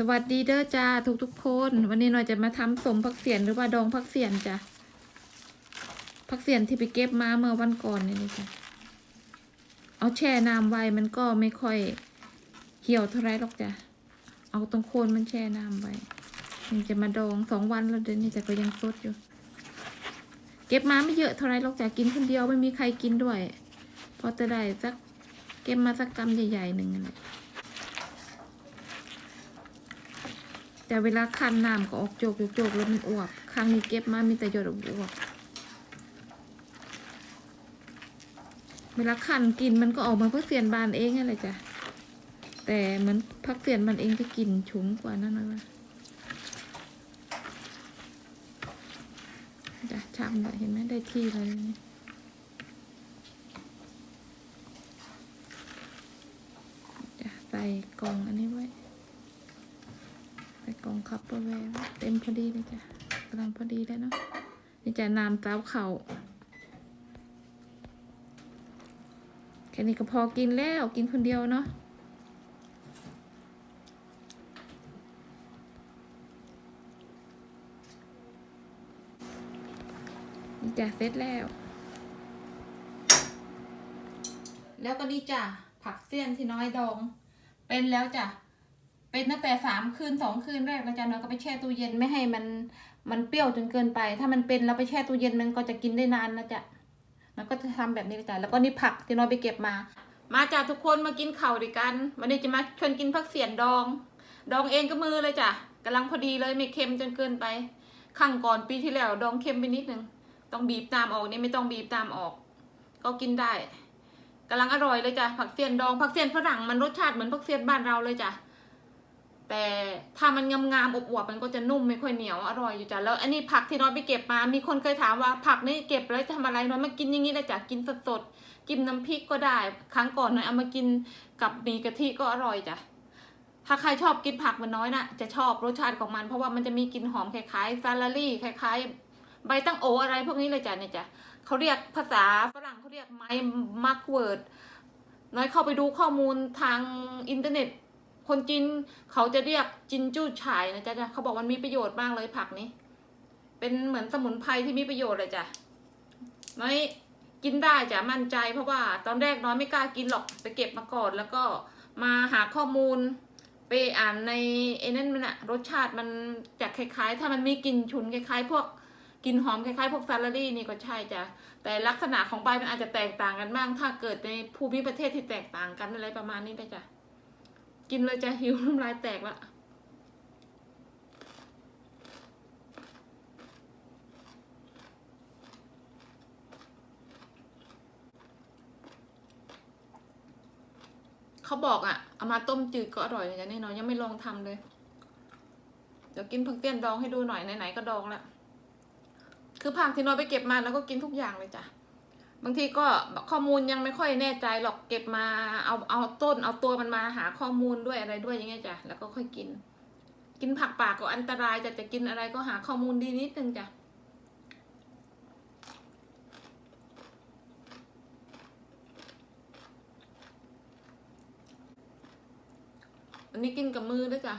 สวัสดีเด้อจ้าทุกทุกๆคน วันนี้หน่อยจะมาทำสมผักเสียนหรือว่าดองผักเสียนจ้ะผักเสียนที่ไปเก็บมาเมื่อวันก่อนนี่นี่จ้ะเอาแช่น้ำไว้มันก็ไม่ค่อยเหี่ยวเท่าไรหรอกจ้ะเอาตรงโคนมันแช่น้ำไว้นี่จะมาดองสองวันแล้วเดี๋ยวนี้จะก็ยังสดอยู่ เก็บมาไม่เยอะเท่าไรหรอกจ้ะกินคนเดียวไม่มีใครกินด้วย พอจะได้สักเก็บมาสักกำใหญ่ๆหนึ่งนั่นแหละ แต่เวลาคันน้ำก็ออกโจกโจกๆแล้วมันอ้วกครั้งนี้เก็บมามีแต่หยดอ้วก เวลาคันกินมันก็ออกมาพักเสียนบานเองนั่นแหละจ้ะแต่เหมือนพักเสียนมันเองจะกินฉุนกว่านั่นนะจ้ะช้ำเลยเห็นไหมได้ที่เลยจ้ะใส่กล่องอันนี้ไว้ กล่องคับเปอร์แวร์เต็มพอดีเลยจ้ะกำลังพอดีแล้เนาะนี่จะน้ำเต้าเข่าแค่นี้ก็พอกินแล้วกินคนเดียวเนาะนี่จ้ะเสร็จแล้ว แล้วก็นี่จ้ะผักเสี้ยนที่น้อยดอง เป็นแล้วจ้ะ เป็นตั้งแต่สามคืนสองคืนแรกแล้วจ้ะเนาะก็ไปแช่ตู้เย็นไม่ให้มันมันเปรี้ยวจนเกินไป ถ้ามันเป็นแล้วไปแช่ตู้เย็นมันก็จะกินได้นานนะจ้ะมันก็จะทำแบบนี้เลยจ้ะแล้วก็นี่ผักที่น้อยไปเก็บมา มาจ้ะทุกคนมากินข้าด้วยกัน วันนี้จะมาชวนกินผักเสียนดอง ดองเองก็มือเลยจ้ะกำลังพอดีเลยไม่เค็มจนเกินไปครั้งก่อนปีที่แล้วดองเค็มไปนิดนึงต้องบีบตามออกนี่ไม่ต้องบีบตามออก ก็กินได้กำลังอร่อยเลยจ้ะผักเสียนดองผักเสียนฝรั่งมันรสชาติเหมือนผักเสียนบ้านเราเลยจ้ะ แต่ถ้ามันงามๆอบอวบๆมันก็จะนุ่มไม่ค่อยเหนียวอร่อยอยู่จ้ะแล้วอันนี้ผักที่น้อยไปเก็บมา มีคนเคยถามว่าผักนี่เก็บแล้วจะทำอะไรน้อยมากินอย่างนี้เลยจ้ะกินสดๆจิ้มน้ำพริกก็ได้ ครั้งก่อนน้อยเอามากินกับมีกะทิก็อร่อยจ้ะถ้าใครชอบกินผักมันน้อยนะจะชอบรสชาติของมัน เพราะว่ามันจะมีกลิ่นหอมคล้ายๆซาลารี่คล้ายๆ ใบตั้งโออะไรพวกนี้เลยจ้ะเนี่ยจ้ะเขาเรียกภาษาฝรั่งเขาเรียกไม้มักเวิร์ดน้อยเข้าไปดูข้อมูลทางอินเทอร์เน็ต คนจีนเขาจะเรียกจินจู้ฉายนะจ๊ะเขาบอกมันมีประโยชน์มากเลยผักนี้ เป็นเหมือนสมุนไพรที่มีประโยชน์เลยจ้ะน้อยกินได้จ้ะมั่นใจ เพราะว่าตอนแรกน้อยไม่กล้ากินหรอกไปเก็บมาก่อน แล้วก็มาหาข้อมูล ไปอ่านในไอ้นั่นมันอะรสชาติมันจะคล้ายๆ ถ้ามันมีกลิ่นฉุนคล้ายๆ พวกกลิ่นหอมคล้ายๆพวกซาลารี่นี่ก็ใช่จ้ะแต่ลักษณะของใบมันอาจจะแตกต่างกันบ้าง ถ้าเกิดในภูมิประเทศที่แตกต่างกันอะไรประมาณนี้ไปจ้ะ กินเลยจะหิวน้ำลายแตกละเขาบอกอะ่ะ เอามาต้มจืดก็อร่อยเหมือนกันแน่นอนยังไม่ลองทำเลย เดี๋ยวกินผักเตี้ยนดองให้ดูหน่อยไหนๆก็ดองแล้วคือผักที่น้อยไปเก็บมาแล้วก็กินทุกอย่างเลยจ้ะ บางทีก็ข้อมูลยังไม่ค่อยแน่ใจหรอกเก็บมาเอาเอาต้นเอาตัวมันมาหาข้อมูลด้วยอะไรด้วยอย่างเงี้ยจ้ะแล้วก็ค่อยกิน กินผักป่าก็อันตรายจะจะกินอะไรก็หาข้อมูลดีนิดนึงจ้ะอันนี้กินกับมือด้วยจ้ะ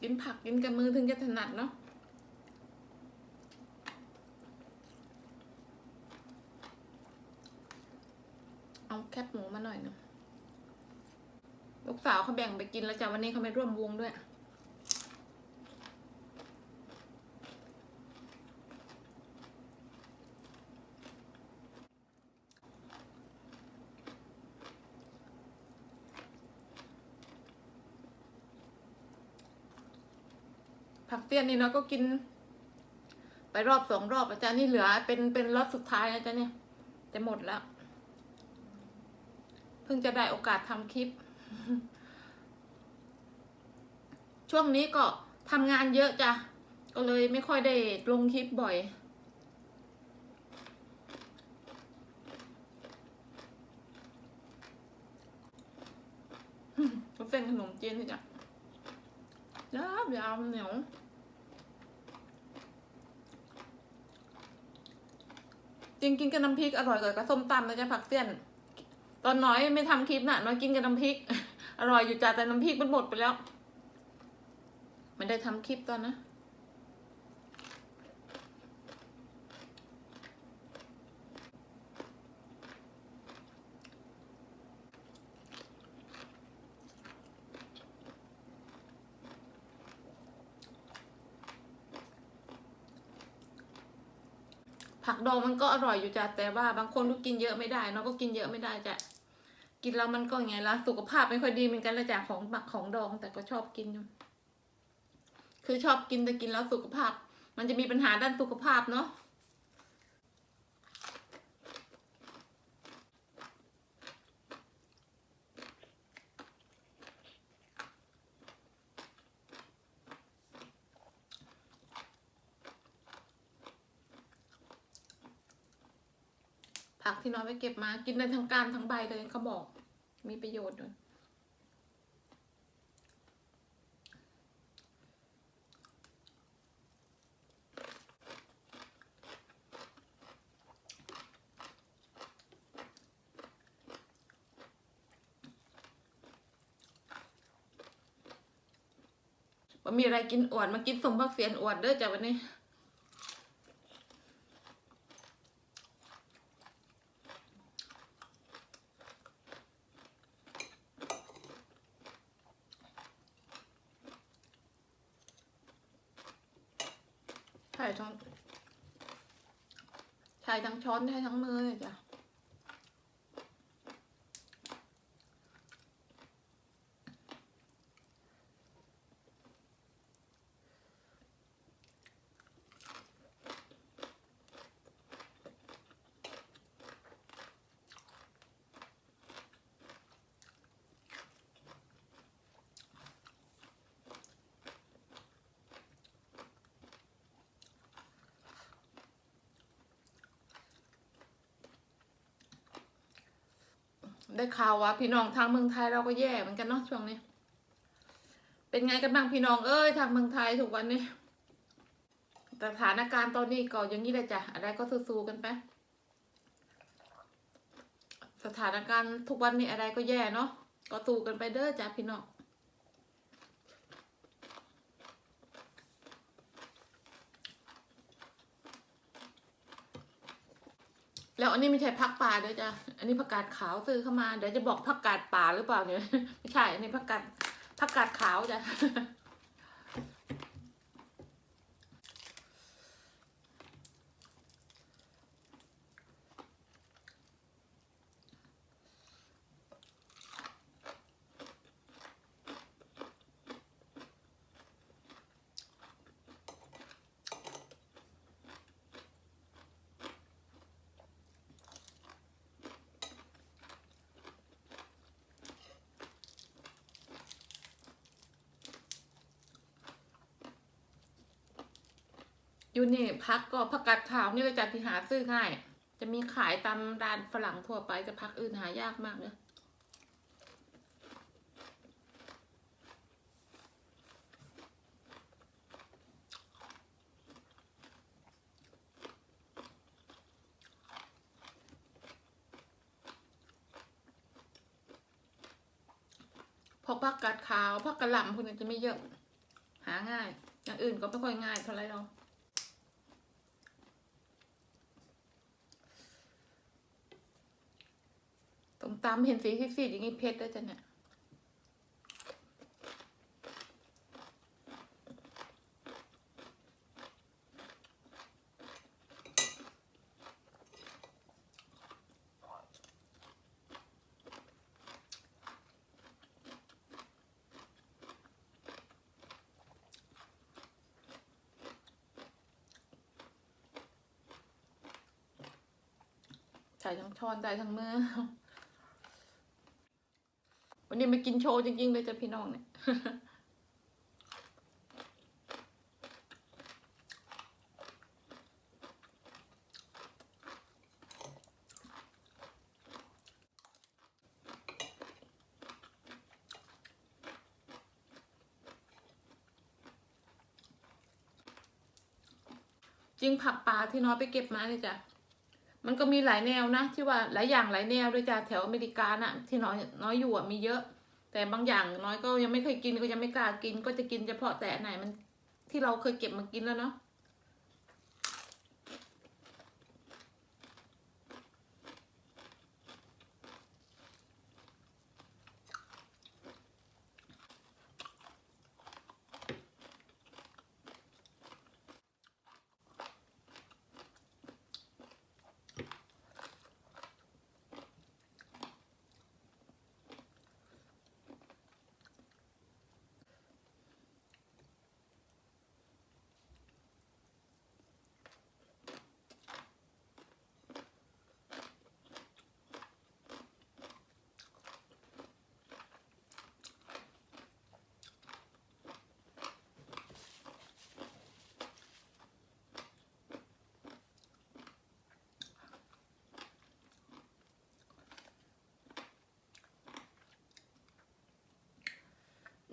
กินผักกินกับมือถึงจะถนัดเนาะ เอาแคบหมูมาหน่อยหนึงลูกสาวเขาแบ่งไปกินแล้วจ้ะวันนี้เขาไม่ร่วมวงด้วย ผักเตี้ยนนี่เนาะก็กิน ไปรอบสองรอบอาจารย์นี่เหลือเป็นเป็นรอบสุดท้ายนะจ๊ะเนี่ยจะหมดแล้ว เพิ่งจะได้โอกาสทำคลิป ช่วงนี้ก็ทำงานเยอะจ้ะ ก็เลยไม่ค่อยได้ลงคลิปบ่อยก็เส้นขนมจีนนี่จ้ะยาวยาวเหนียวจริงกินกับน้ำพริกอร่อยกว่ากับส้มตำนะจ๊ะผักเสี้ยน ตอนน้อยไม่ทำคลิปน่ะ น้อยกินกับน้ำพริก อร่อยอยู่จ้ะแต่น้ำพริกมันหมดไปแล้ว ไม่ได้ทำคลิปตอนนะผักดองมันก็อร่อยอยู่จ้ะแต่ว่าบางคนก็กินเยอะไม่ได้ เนาะก็กินเยอะไม่ได้จ้ะ กินแล้วมันก็ไงล่ะสุขภาพไม่ค่อยดีเหมือนกันละจ้ะของหมักของดองแต่ก็ชอบกินอยู่คือชอบกินแต่กินแล้วสุขภาพ มันจะมีปัญหาด้านสุขภาพเนาะผักที่น้อยไปเก็บมากินได้ทั้งก้านทั้งใบเลยเขาบอก มีประโยชน์ด้วยว่ามีอะไรกินอวดมากินสมบักเสียนอวดเด้อจ้ะวันนี้ ใช่ทั้งใช้ทั้งช้อนใช้ทั้งมือเลยจ้ะ ได้ข่าวว่าพี่น้องทางเมืองไทยเราก็แย่เหมือนกันเนาะช่วงนี้ เป็นไงกันบ้างพี่น้องเอ้ยทางเมืองไทยถูกวันนี้สถานการณ์ตอนนี้ก็อย่างนี้เลยจ้ะอะไรก็สู้ๆกันไปสถานการณ์ทุกวันนี้อะไรก็แย่เนาะก็สู้กันไปเด้อจ้ะพี่น้อง แล้วอันนี้ไม่ใช่ผักป่าเด้อจ้ะ อันนี้ผักกาดขาวซื้อเข้ามา เดี๋ยวจะบอกผักกาดป่าหรือเปล่าเนี่ย ไม่ใช่ อันนี้ผักกาดผักกาดขาวจ้ะ อยู่นี่พักก็ผักกาดขาวนี่ก็จะที่หาซื้อง่าย จะมีขายตามร้านฝรั่งทั่วไปแต่พักอื่นหายากมากเลยพวกผักกาดขาวผักกระหล่ำพวกนี้จะไม่เยอะ หาง่าย อย่างอื่นก็ไม่ค่อยง่ายเท่าไหรหรอก ตามเห็นสีสีๆอย่างงี้เพชรด้วจ้ะเนี่ยใส่ทั้งช้อนได้ทั้งมือ วันนี้มากินโชว์จริงๆเลยจ้ะพี่น้องเนี่ยจริงผักป่าที่น้อยไปเก็บมาเลยจ้ะ มันก็มีหลายแนวนะ ที่ว่าหลายอย่างหลายแนวด้วยจ้าแถวอเมริกาน่ะที่น้อยน้อยอยู่อะมีเยอะ แต่บางอย่างน้อยก็ยังไม่เคยกินก็ยังไม่กล้ากิน ก็จะกินเฉพาะแต่ไหนมันที่เราเคยเก็บมากินแล้วเนาะ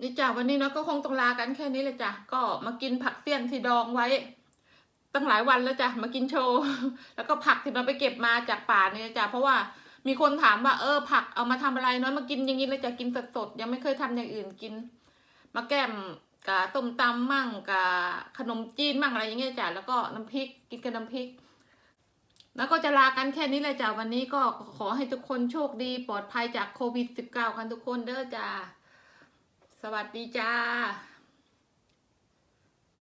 นี่จ้ะวันนี้เนาะก็คงต้องลากันแค่นี้เลยจ้ะก็มากินผักเสี้ยนที่ดองไว้ ตั้งหลายวันแล้วจ้ะมากินโชว์แล้วก็ผักที่เราไปเก็บมาจากป่าเนี่ยจ้ะเพราะว่ามีคนถามว่าเออผักเอามาทำอะไรเนาะมากินอย่างนี้เลยจ้ะกินสดๆยังไม่เคยทำอย่างอื่นกิน มาแก้มกับต้มตำมั่งกับขนมจีนมั่งอะไรอย่างเงี้ยจ้ะแล้วก็น้ำพริกกินกับน้ำพริกแล้วก็จะลากันแค่นี้เลยจ้ะวันนี้ก็ขอให้ทุกคนโชคดีปลอดภัยจากโควิด -19 กันทุกคนเด้อจ้า สวัสดีจ้า